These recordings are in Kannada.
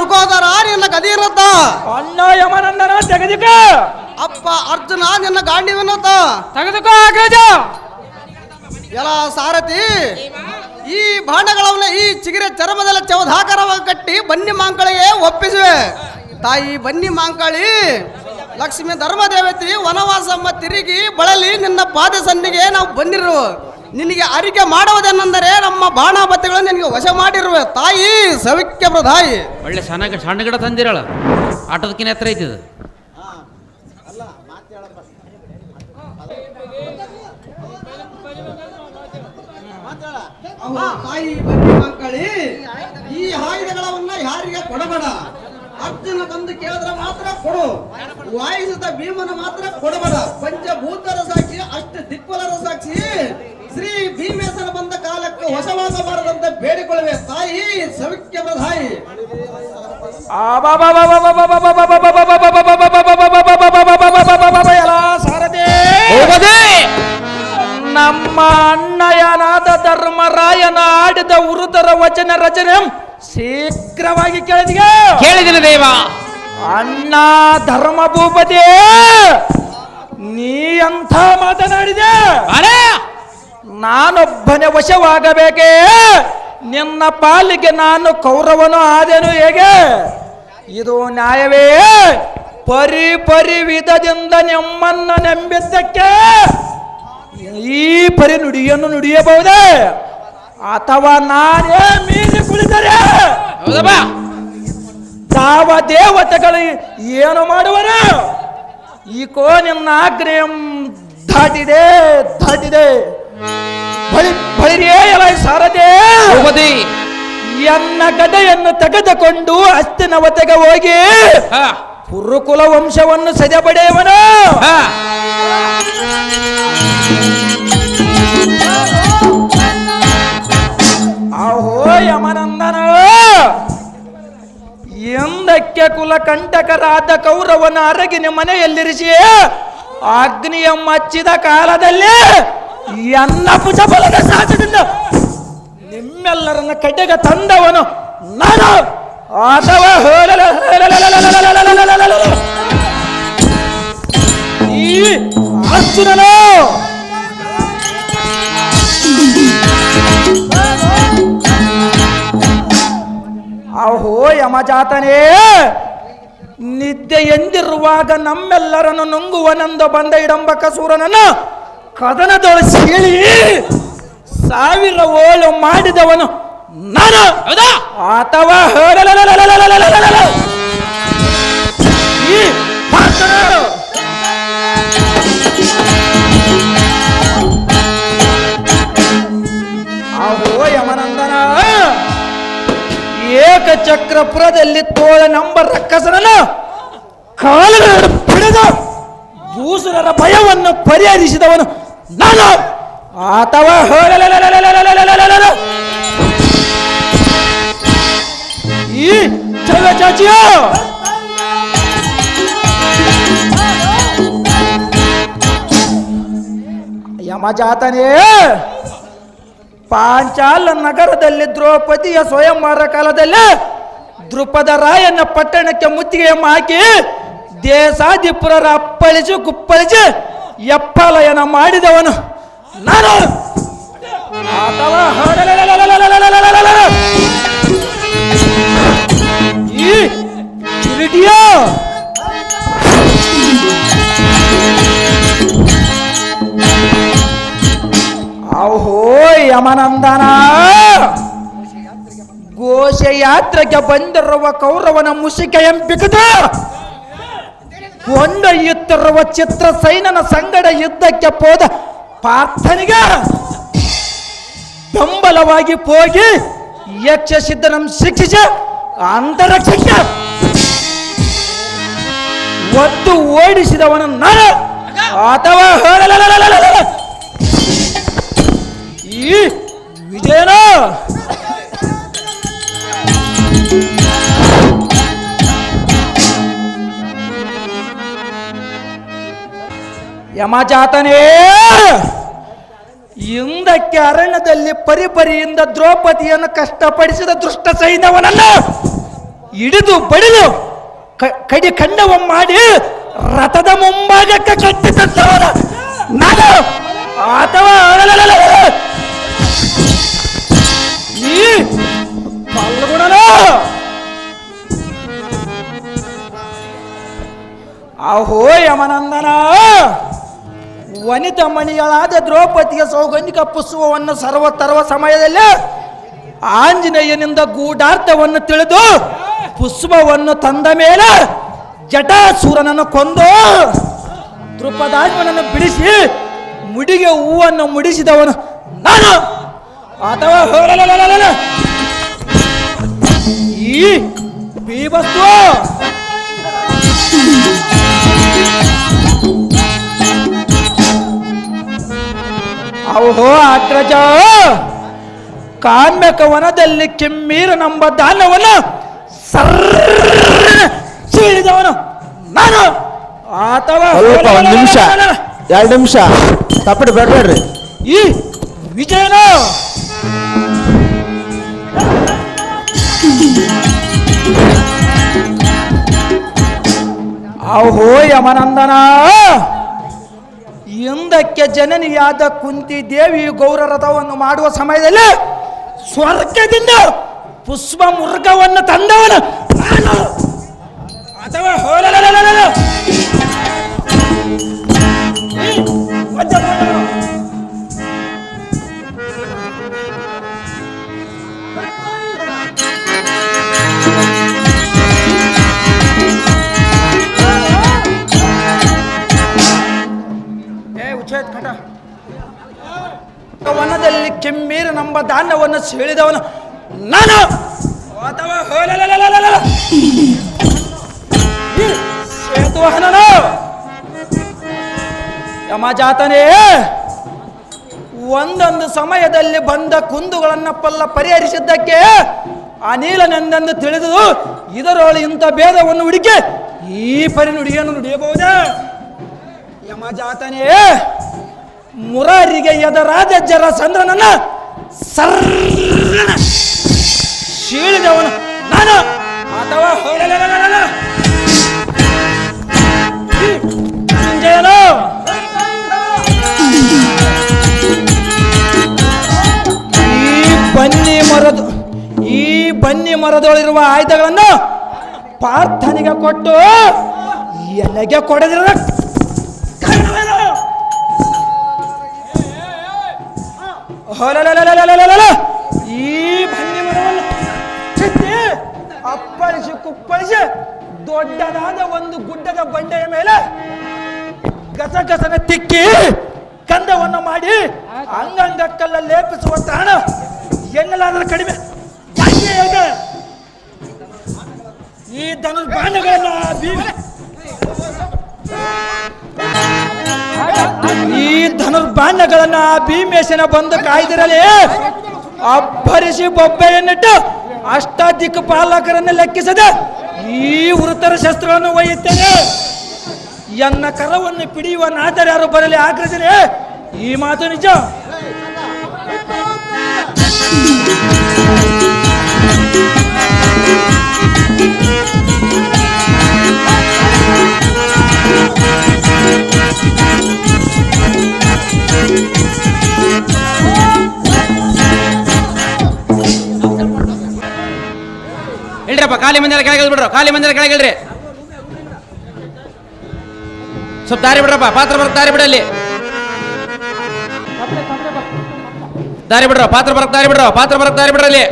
ವೃಕೋದರ ನಿನ್ನ ಗದಿರತ್ತ. ಅಣ್ಣ ಯಮನಂದನ ತೆಗೆದುಕ. ಅಪ್ಪ ಅರ್ಜುನ ನಿನ್ನ ಗಾಂಡಿವನತ್ತ. ತೆಗೆದುಕ ಅಗ್ರಜ ಎಲ್ಲ ಸಾರಥಿ ಈ ಬಾಣಗಳವನ್ನ ಈ ಚಿಗಿರೆ ಚರ್ಮದಲ್ಲಿ ಚೌಧಾಕರವಾಗಿ ಕಟ್ಟಿ ಬನ್ನಿ ಮಾಂಕಳಿಗೆ ಒಪ್ಪಿಸುವೆ. ತಾಯಿ ಬನ್ನಿ ಮಾಂಕಳಿ ಲಕ್ಷ್ಮಿ ಧರ್ಮದೇವತಿ ವನವಾಸಮ್ಮ ತಿರುಗಿ ಬಳಲಿ ನಿನ್ನ ಪಾದ ಸನ್ನಿಗೆ ನಾವು ಬಂದಿರುವ. ನಿನಗೆ ಅರಿಕೆ ಮಾಡುವುದೇನೆಂದರೆ ನಮ್ಮ ಬಾಣ ಬತ್ತೆಗಳು ನಿನಗೆ ವಶ ಮಾಡಿರುವ ತಾಯಿ ಸವಿಕ್ಯ ಪ್ರಧಾಯಿ. ಒಳ್ಳೆ ಸಣ್ಣ ಸಣ್ಣ ಗಿಡ ತಂದಿರಳ ಆಟೋದಕ್ಕಿನ ಎತ್ತರ ಐತಿ ಇದು. ತಾಯಿ ಮಕ್ಕಳಿ ಈ ಆಯುಧಗಳವನ್ನ ಯಾರಿಗೆ ಕೊಡಬೇಡ? ಅರ್ಜುನ ತಂದು ಕೇಳಿದ್ರೆ ಮಾತ್ರ ಕೊಡು. ವಾಯಿಸಿದ ಭೀಮನ ಮಾತ್ರ ಕೊಡಬೇಡ. ಪಂಚಭೂತರ ಸಾಕ್ಷಿ ಅಷ್ಟು ದಿಕ್ವಲರ ಸಾಕ್ಷಿ ಶ್ರೀ ಭೀಮೇಶನ ಬಂದ ಕಾಲಕ್ಕೆ ಹೊಸವಾಸ ಬಾರದಂತೆ ಬೇಡಿಕೊಳ್ಳುವೆ ತಾಯಿ ಸವಿಕ್ಯ ಪ್ರಧಾಯಿ ನಮ್ಮ ಅಣ್ಣಯನಾದ ಧರ್ಮರಾಯನ ಆಡಿದ ಉರುತರ ವಚನ ರಚನೆ ಶೀಘ್ರವಾಗಿ ಕೇಳಿದಿಗೆ ಕೇಳಿದಿನ ದೇವ ಅಣ್ಣ ಧರ್ಮ ಭೂಪತಿ ನೀ ಅಂತ ಮಾತನಾಡಿದೆ ಅರೆ ನಾನೊಬ್ಬನೇ ವಶವಾಗಬೇಕೇ? ನಿನ್ನ ಪಾಲಿಗೆ ನಾನು ಕೌರವನು ಆದೆನು ಹೇಗೆ? ಇದು ನ್ಯಾಯವೇ? ಪರಿ ಪರಿ ವಿಧದಿಂದ ನಿಮ್ಮನ್ನು ನಂಬಿದ್ದಕ್ಕೆ? ಈ ಪರಿ ನುಡಿಯನ್ನು ನುಡಿಯಬಹುದೇ? ಅಥವಾ ನಾನೇ ಮೀರಿ ಕುಳಿತರೆ? ಯಾವ ದೇವತೆಗಳು ಏನು ಮಾಡುವರು? ಈ ಕೋ ನಿನ್ನ ಆಜ್ಞೆಯ ದಾಟಿದೆ ದಾಟಿದೆ ಸಾರದೆ ಎನ್ನ ಗದೆಯನ್ನು ತೆಗೆದುಕೊಂಡು ಹಸ್ತಿನವತೆಗೆ ಹೋಗಿ. ಕುರುಕುಲ ವಂಶವನ್ನು ಸದೆಬಡೆಯವನು. ಆಹೋ ಯಮನಂದನ! ಎಂದಕ್ಕೆ ಕುಲ ಕಂಟಕರಾದ ಕೌರವನ ಅರಗಿನ ಮನೆಯಲ್ಲಿರಿಸಿ ಅಗ್ನಿಯ ಮಚ್ಚಿದ ಕಾಲದಲ್ಲಿ ಈ ಅನ್ನ ಸಾಧ್ಯದಿಂದ ನಿಮ್ಮೆಲ್ಲರನ್ನ ಕಡೆಗೆ ತಂದವನು ನಾನು. ಅಥವಾ ಈ ಅರ್ಜುನನು. ಅಹೋ ಯಮಜಾತನೇ, ನಿದ್ದೆ ಎಂದಿರುವಾಗ ನಮ್ಮೆಲ್ಲರನ್ನು ನುಂಗುವನೆಂದು ಬಂದ ಇಡಂಬಕ ಸೂರನನ್ನು ಕದನದೊಳ ಸೀಳಿ ಸಾವಿರ ಓಲು ಮಾಡಿದವನು ನಾನು. ಅಥವಾ ಈ ಯಮನಂದನ ಏಕಚಕ್ರಪುರದಲ್ಲಿ ತೋಳ ನಂಬರ್ ರಕ್ಕಸನನ್ನು ಕಾಲಗಳನ್ನು ಬಿಡದ ಭೂಸುರರ ಭಯವನ್ನು ಪರಿಹರಿಸಿದವನು ನಾನು! ಆತವ ಈ ಚವ ಚಾಚಿಯ ಯಮಜಾತನೇ! ಪಾಂಚಾಲ ನಗರದಲ್ಲಿ ದ್ರೌಪದಿಯ ಸ್ವಯಂವರ ಕಾಲದಲ್ಲಿ ದೃಪದ ರಾಯನ ಪಟ್ಟಣಕ್ಕೆ ಮುತ್ತಿಗೆ ಹಾಕಿ ದೇಶಾಧಿಪುರರ ಅಪ್ಪಳಿಸಿ ಕುಪ್ಪಳಿಸಿ ಎಪ್ಪಲಯನ ಮಾಡಿದವನು ನಾನು. ಈ ಓಹೋ ಯಮನಂದನ. ಘೋಷಯಾತ್ರೆಗೆ ಬಂದಿರುವ ಕೌರವನ ಮುಸಿಕೆಯನ್ನು ಕೊಂಡೊಯ್ಯುತ್ತಿರುವ ಚಿತ್ರಸೈನನ ಸಂಗಡ ಯುದ್ಧಕ್ಕೆ ಪೋದ ಪಾರ್ಥನಿಗ ಬೆಂಬಲವಾಗಿ ಹೋಗಿ ಯಕ್ಷಸಿದ್ಧನ ಶಿಕ್ಷಿಸ ಅಂತರಕ್ಷಕ. ಒತ್ತು ಓಡಿಸಿದವನನ್ನ ಅಥವಾ ಈ ವಿಜಯನ ಯಮಜಾತನೇ! ಹಿಂದಕ್ಕೆ ಅರಣ್ಯದಲ್ಲಿ ಪರಿಪರಿಯಿಂದ ದ್ರೌಪದಿಯನ್ನು ಕಷ್ಟಪಡಿಸಿದ ದೃಷ್ಟ ಸೈನ್ಯವನನ್ನು ಹಿಡಿದು ಬಡಿದು ಕಡಿ ಖಂಡವ ಮಾಡಿ ರಥದ ಮುಂಭಾಗಕ್ಕೆ ಕಟ್ಟಿದಂತವನ ನಾನು ಅಥವಾ. ಈ ಅಹೋ ಯಮನಂದನ! ವನಿತ ಮಣಿಗಳಾದ ದ್ರೌಪದಿಯ ಸೌಗಂಧಿಕ ಪುಷ್ಪವನ್ನು ಸರ್ವ ತರುವ ಸಮಯದಲ್ಲಿ ಆಂಜನೇಯನಿಂದ ಗೂಢಾರ್ಥವನ್ನು ತಿಳಿದು ಪುಷ್ಪವನ್ನು ತಂದ ಮೇಲೆ ಜಟಾಸೂರನನ್ನು ಕೊಂದು ದೃಪದಾಜ್ಮನನ್ನು ಬಿಡಿಸಿ ಮುಡಿಗೆ ಹೂವನ್ನು ಮುಡಿಸಿದವನು ನಾನು ಅಥವಾ. ಈ ಬೀಭತ್ಸು ಓಹೋ ಅಗ್ರಜ ಕಾಮ್ಯಕ ವನದಲ್ಲಿ ಕೆಮ್ಮೀರ ನಂಬ ದಾನವನ್ನು ಸರ್ರ ಸೀಳಿದವನು ನಾನು. ಅಥವಾ ಸ್ವಲ್ಪ ಒಂದು ನಿಮಿಷ ಎರಡು ನಿಮಿಷ. ತಪ್ಪಟ್ಟು ಬೇಡಬೇಡ್ರಿ ಈ ವಿಜಯನ! ಅಹೋ ಯಮನಂದನ! ಹಿಂದಕ್ಕೆ ಜನನಿಯಾದ ಕುಂತಿ ದೇವಿ ಗೌರ ರಥವನ್ನು ಮಾಡುವ ಸಮಯದಲ್ಲಿ ಸ್ವರ್ಗದಿಂದ ಪುಷ್ಪ ಮೃಗವನ್ನು ತಂದವನು ನಾನು ಅಥವಾ ಹೋಲಲಲಲಲ. ಖಂಡ ವನದಲ್ಲಿ ಕೆಮ್ಮೀರ ನಂಬ ಧಾನ್ಯವನ್ನು ಸೇಳಿದವನು ನಾನು. ಹೋಲಲಲಲಲಲ. ಯಮಜಾತನೇ, ಒಂದೊಂದು ಸಮಯದಲ್ಲಿ ಬಂದ ಕುಂದುಗಳನ್ನಪ್ಪಲ್ಲ ಪರಿಹರಿಸಿದ್ದಕ್ಕೆ ಅನಿಲನೆಂದೆಂದು ತಿಳಿದು ಇದರೊಳಗೆ ಇಂಥ ಭೇದವನ್ನು ಹುಡುಕಿ ಈ ಪರಿ ನುಡಿಯನ್ನು ನುಡಿಯಬಹುದೇ? ಯಮಜಾತನೇ ಮುರಾರಿಗೆ ಎದರಾದ ಜರಸಂದ್ರನನ್ನ ಸರ್ರನ ಶೀಳಿದವನು ನಾನು. ಅಥವಾ ಈ ಬನ್ನಿ ಮರದ ಈ ಬನ್ನಿ ಮರದೊಳಿರುವ ಆಯುಧಗಳನ್ನು ಪಾರ್ಥನಿಗೆ ಕೊಟ್ಟು ಎಲೆಗೆ ಕೊಡದಿರ ಈ ಬನ್ನಿ ಮರವನ್ನು ಕಿತ್ತಿ ಅಪ್ಪಳಿಸಿ, ಕುಪ್ಪಳಿಸಿ ದೊಡ್ಡದಾದ ಒಂದು ಗುಡ್ಡದ ಬಂಡೆಯ ಮೇಲೆ ಗಸಗಸನ ತಿಕ್ಕಿ ಕಂದವನ್ನು ಮಾಡಿ ಅಂಗಂಗಕ್ಕೆಲ್ಲ ಲೇಪಿಸುವ ತಾಣ ಎನ್ನಲಾದರೂ ಕಡಿಮೆ ಈ ಹೇಗೆ? ಈ ಧನುರ್ಬಾಣಗಳನ್ನ ಬೀ- ಈ ಧನುರ್ಬಾಣಗಳನ್ನ ಭೀಮೇಶನ ಬಂದು ಕಾಯ್ದಿರಲಿ. ಅಬ್ಬರಿಸಿ ಬೊಬ್ಬೆಯನ್ನಿಟ್ಟು ಅಷ್ಟಾಧಿಕ ಪಾಲಕರನ್ನು ಲೆಕ್ಕಿಸದೆ ಈ ವೃತ್ತರ ಶಸ್ತ್ರವನ್ನು ಒಯ್ಯುತ್ತೇನೆ. ಎನ್ನ ಕರವನ್ನು ಪಿಡಿಯುವ ನಾದರ್ಯಾರು ಬರಲಿ ಆಗ್ರಹಿಸಲಿ ಈ ಮಾತು ನಿಜ. ಇಲ್ರಪ್ಪ ಖಾಲಿ ಮಂದಿರ ಕೆಳಗೆ ಬಿಡ್ರು ಖಾಲಿ ಮಂದಿರ ಕೆಳಗೆ ಇಳ್ರಿ. ಸ್ವಲ್ಪ ದಾರಿ ಬಿಡ್ರಪ್ಪ ಪಾತ್ರ ಬರಕ್ ದಾರಿ ಬಿಡಲ್ಲಿ ದಾರಿ ಬಿಡ್ರ ಪಾತ್ರ ಬರಕ್ ದಾರಿ ಬಿಡ್ರ ಪಾತ್ರ ಬರಕ್ ದಾರಿ ಬಿಡ್ರಲ್ಲಿ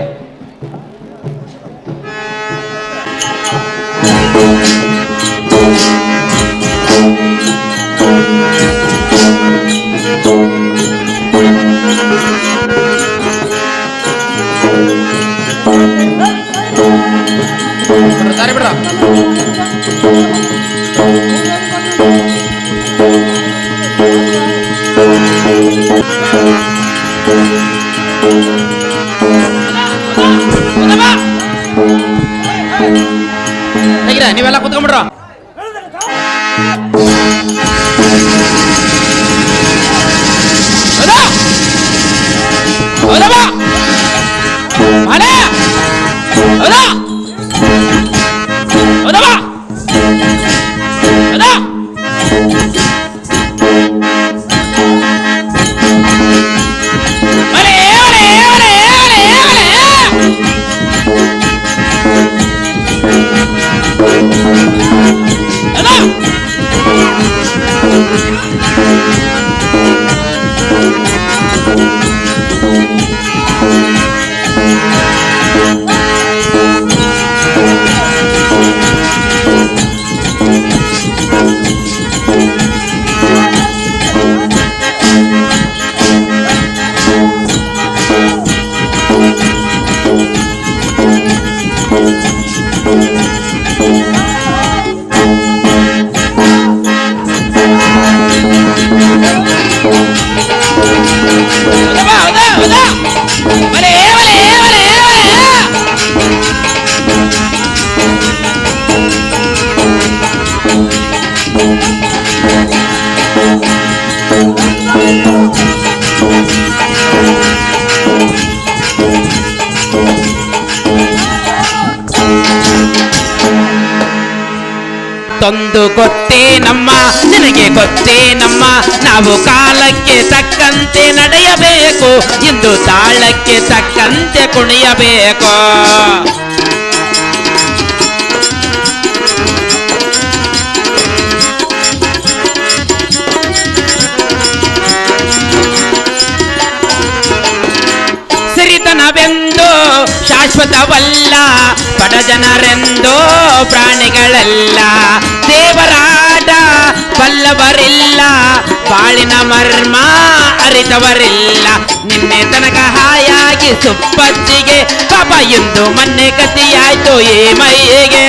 ಬಿಡ್ರ, ತಂದು ಕೊಟ್ಟಿ ನಮ್ಮ ನಿನಗೆ ಗೊತ್ತೇ ನಮ್ಮ. ನಾವು ಕಾಲಕ್ಕೆ ತಕ್ಕಂತೆ ನಡೆಯಬೇಕು ಇಂದು ತಾಳಕ್ಕೆ ತಕ್ಕಂತೆ ಕುಣಿಯಬೇಕು. ಶಾಶ್ವತವಲ್ಲ ಬಡಜನರೆಂದು ಪ್ರಾಣಿಗಳೆಲ್ಲ. ದೇವರಾಟ ಬಲ್ಲವರಿಲ್ಲ ಬಾಳಿನ ಮರ್ಮ ಅರಿತವರಿಲ್ಲ. ನಿನ್ನೆ ತನಕ ಹಾಯಾಗಿ ಸುಪ್ಪಚ್ಚಿಗೆ ಪಾಪ ಎಂದು ಮೊನ್ನೆ ಕತಿಯಾಯ್ತು ಏ ಮೈಗೆ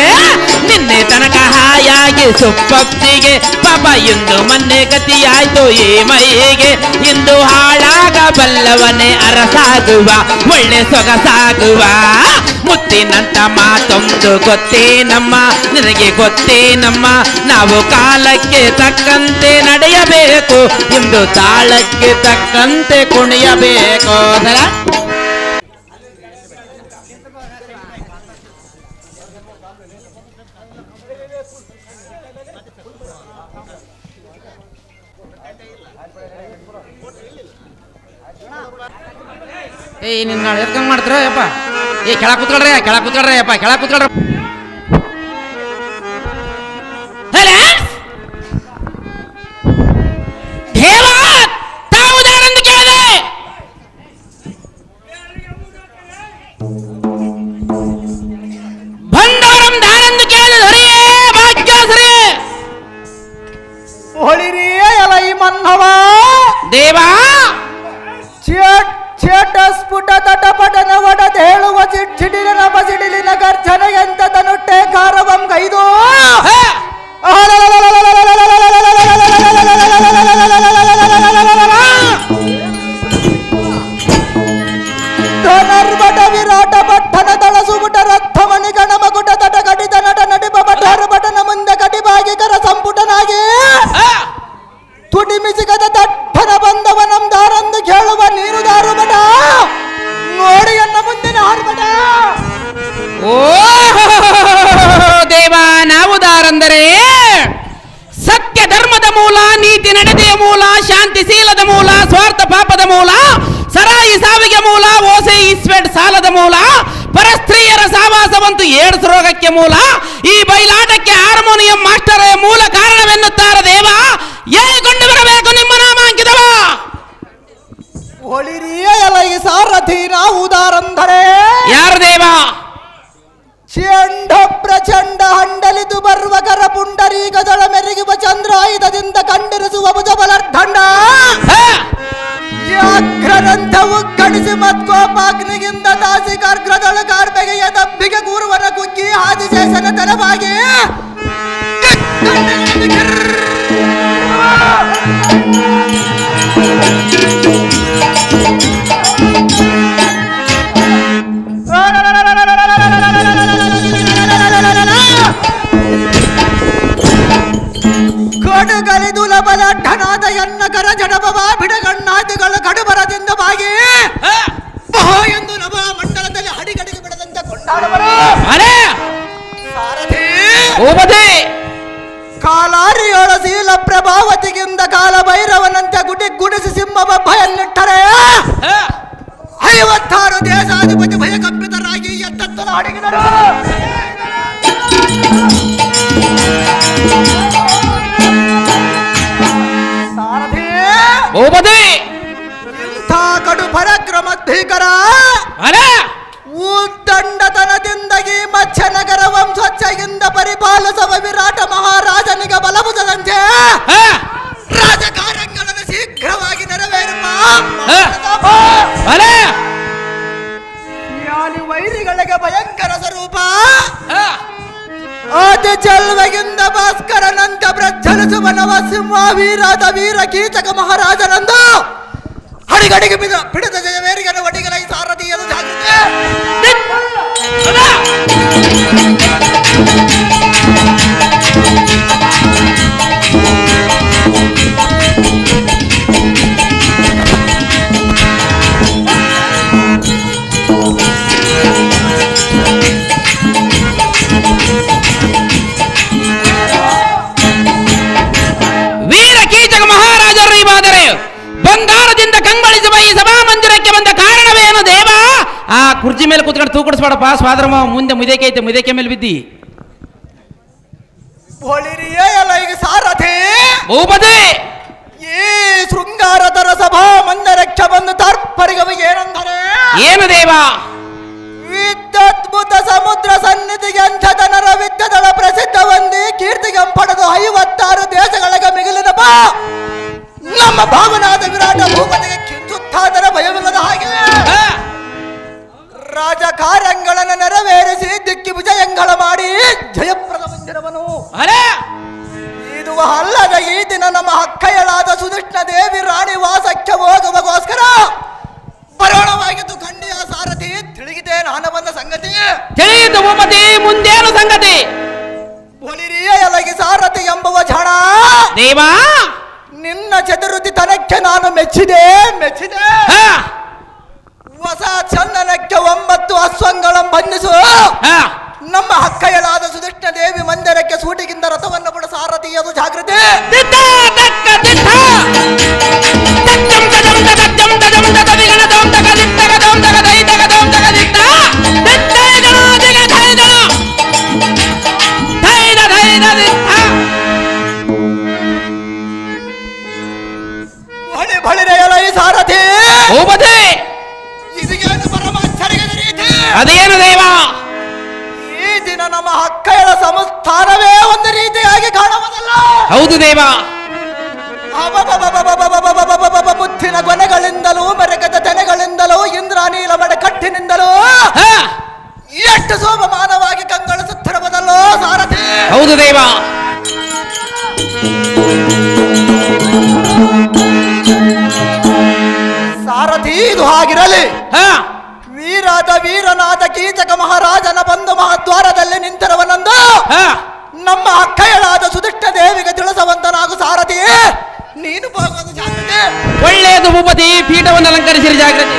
ನಿನ್ನೆ ತನಕ ಹಾಯಾಗಿ ಸುಪ್ಪಚ್ಚಿಗೆ ಪಾಪ ಎಂದು ಮೊನ್ನೆ ಕತಿಯಾಯ್ತು ಏ ಮೈಗೆ ಇಂದು ಹಾಳಾಗಬಲ್ಲವನೇ ಅರಸಾಗುವ, ಒಳ್ಳೆ ಸೊಗಸಾಗುವ. ಮುತ್ತಿನಂತ ಮಾತೊಂದು ಗೊತ್ತೇನಮ್ಮ ನಿನಗೆ ಗೊತ್ತೇನಮ್ಮ ನಾವು ಕಾಲಕ್ಕೆ ತಕ್ಕಂತೆ ನಡೆಯಬೇಕು. ಇಂದು ತಾಳಕ್ಕೆ ತಕ್ಕಂತೆ ಕುಣಿಯಬೇಕು. ಸರ ಏ ನಿನ್ನ ಎತ್ಕೊಂಡ್ ಮಾಡ್ತಾರ ಯಪ್ಪ ಏ ಕೆಳ ಕೂತ್ಕೊಳ್ರಿ ಕೆಳ ಕೂತ್ಕೊಳ್ರಿ ಯಪ್ಪ ಕೆಳ ಕೂತ್ಕೊಳ್ರಿ. ಮೂಲ? ಪರಸ್ತ್ರೀಯರ ಸಾವಾಸವಂತೂ ಏಡ್ಸ್ ರೋಗಕ್ಕೆ ಮೂಲ? ಈ ಬಯಲಾಟಕ್ಕೆ ಹಾರ್ಮೋನಿಯಂ ಮಾಸ್ಟರ್ ಮೂಲ? ಕಡುಗಲಿದು ಲಬಲ ಢನಾದ ಎನ್ನ ಕರ ಜಡಬವ ಬಿಡಗಣ್ಣಾದಿಗಳ ಕಡುಬರದಿಂದ ಬಾಗಿ! ಎಂದು ನವ ಮಂಡಲದಲ್ಲಿ ಹಡಿಗಡಿಗೆ ಬಿಡದಂತೆ ಕೊಂಡಾಡುವರು ಅರೆ. ಸಾರಥಿ. ಓಬದೆ ಕಾಲಾರಿಯೊಳ ಶೀಲ ಪ್ರಭಾವತಿಗಿಂದ ಕಾಲ ಭೈರವನಂತೆ ಗುಡಿ ಗುಡಿಸಿ ಸಿಂಹವ ಭಯನ್ನಿಟ್ಟರೆ ಐವತ್ತಾರು ದೇಶಾಧಿಪತಿ ಭಯಕಂಪಿತರಾಗಿ ಎತ್ತತ್ತಲು ಅಡಗಿದರು ಇಂಥ ಕಡು ಪರಾಕ್ರಮ ಭೀಕರ. ಅರೆ. ಉದ್ದಂಡತನದಿಂದಗಿ ಮತ್ಸ್ಯನಗರ ವಂಶಚ್ಛೆಯಿಂದ ಪರಿಪಾಲಿಸುವ ವಿರಾಟ ಮಹಾರಾಜನಿಗೆ ಬಲಭುಜದಂತೆ ಹ! ರಾಜಕಾರ್ಯಗಳನ್ನು ಶೀಘ್ರವಾಗಿ ನೆರವೇರುವ ಅರೆ ಜ್ಞಾನಿ ವೈರಿಗಳಿಗೆ ಭಯಂಕರ ಸ್ವರೂಪ ಹ! ಅತಿ ಚೆಲ್ವೆಗಿಂದ ಭಾಸ್ಕರನಂತ ಪ್ರಜ್ವಲಿಸುವ ನವ ಸಿಂಹ ವೀರಾದ ವೀರ ಕೀಚಕ ಮಹಾರಾಜನಂದು ಅಡಿಗಡಿಗೆ ಬಿದ ಬಿಡದ ಜಯವೇರಿಗನ ಒಡಿಗಲ ಕಂಡ ಕಂಬಳಿಸುವ ಈ ಸಭಾ ಮಂದಿರಕ್ಕೆ ಬಂದ ಕಾರಣವೇನು ದೇವ? ಆ ಕುರ್ಚಿ ಮೇಲೆ ಕೂತ್ಕೊಂಡು ತೂಕಡಿಸ್ಬೇಡಪ್ಪ ಸ್ವಾದ್ರಮ ಮುಂದೆ ಮುದೇಕೆ ಐತೆ ಮುದೇಕೆ ಮೇಲೆ ಬಿದ್ದಿ. ಈಗ ಸಾರಥಿ. ಬಹುಪದೇ ಈ ಶೃಂಗಾರತರ ಸಭಾ ಮಂದಿರಕ್ಕೆ ಬಂದು ತಾರ್ಪರಿಗವು ಏನಂದರೆ? ಏನು ದೇವ? ವಿದ್ಯದ್ಭುತ ಸಮುದ್ರ ಸನ್ನಿಧಿಗೆ ಅಂಥದನರ ವಿದ್ಯದಳ ಪ್ರಸಿದ್ಧ ಕೀರ್ತಿಗಂಪಡದು ಕೀರ್ತಿಗೆ ಪಡೆದು ಐವತ್ತಾರು ದೇಶಗಳಿಗೆ ಮಿಗಿಲಿನಪ್ಪ ನಮ್ಮ ಭಾವನಾದ ವಿರಾಟ ಭೂಪತಿಗೆ ಕಿಂಚುತ್ತಾದರ ಭಯವಿಲ್ಲದ ಹಾಗೆ. ರಾಜಕಾರ್ಯಂಗಳನ ರಾಜಕಾರ್ಯಗಳನ್ನು ನೆರವೇರಿಸಿ ದಿಕ್ಕಿ ವಿಜಯಂಗಳ ಮಾಡಿ ಜಯಪ್ರದ ಮಂದಿರವನು. ಇದು ಅಲ್ಲದ ಈ ದಿನ ನಮ್ಮ ಅಕ್ಕಯಳಾದ ಸುದೃಷ್ಣ ದೇವಿ ರಾಣಿ ವಾಸಕ್ಕೆ ಹೋಗುವಗೋಸ್ಕರ ಬರೋಣವಾಗಿದ್ದು ಖಂಡಿಯ ಸಾರಥಿ ತಿಳಿಗಿದೆ ನಾನು ಬಂದ ಸಂಗತಿ. ತಿಳಿಯಿತು ಭೂಪತಿ ಮುಂದೇನು ಸಂಗತಿ? ಒಲಿರಿಯ ಎಲಗಿ ಸಾರಥಿ ಎಂಬುವ ಜಣ ದೇವ ನಿನ್ನ ಚತುರ್ಥಿ ತನಕ್ಕೆ ನಾನು ಮೆಚ್ಚಿದೆ ಹೊಸ ಚಂದನಕ್ಕೆ ಒಂಬತ್ತು ಅಶ್ವಂಗಳ ಬಂಧಿಸು. ನಮ್ಮ ಹಕ್ಕಯಳಾದ ಸುದೃಷ್ಣ ದೇವಿ ಮಂದಿರಕ್ಕೆ ಸೂಟಿಗಿಂದ ರಥವನ್ನು ಬಿಡ ಸಾರಥಿಯದು ಜಾಗೃತಿ. ಹೌದು ದೇವ. ಮುತ್ತಿನ ಗೊನೆಗಳಿಂದಲೂ ಮರಗದ ತೆನೆಗಳಿಂದಲೂ ಇಂದ್ರಾನೀಲ ಮಡ ಕಟ್ಟಿನಿಂದಲೂ ಎಷ್ಟು ಸೋಮಮಾನವಾಗಿ ಕಂಗಳಿಸುತ್ತಿರುವುದಲ್ಲೋ ಸಾರಥಿ. ಹೌದು ದೇವ. ಸಾರಥಿ ಇದು ಹಾಗಿರಲಿ. ವೀರಾದ ವೀರನಾದ ಕೀಚಕ ಮಹಾರಾಜನ ಬಂಧು ಮಹಾದ್ವಾರದಲ್ಲಿ ನಿಂತಿರುವನಂದು ನಮ್ಮ ಅಕ್ಕಯಳಾದ ಸಾರಥಿ ನೀನು ಹೋಗೋದು ಜಾಗ್ರತೆ ಒಳ್ಳೆಯದು ಭೂಪತಿ ಪೀಠವನ್ನು ಅಲಂಕರಿಸಿರಿ ಜಾಗ್ರತೆ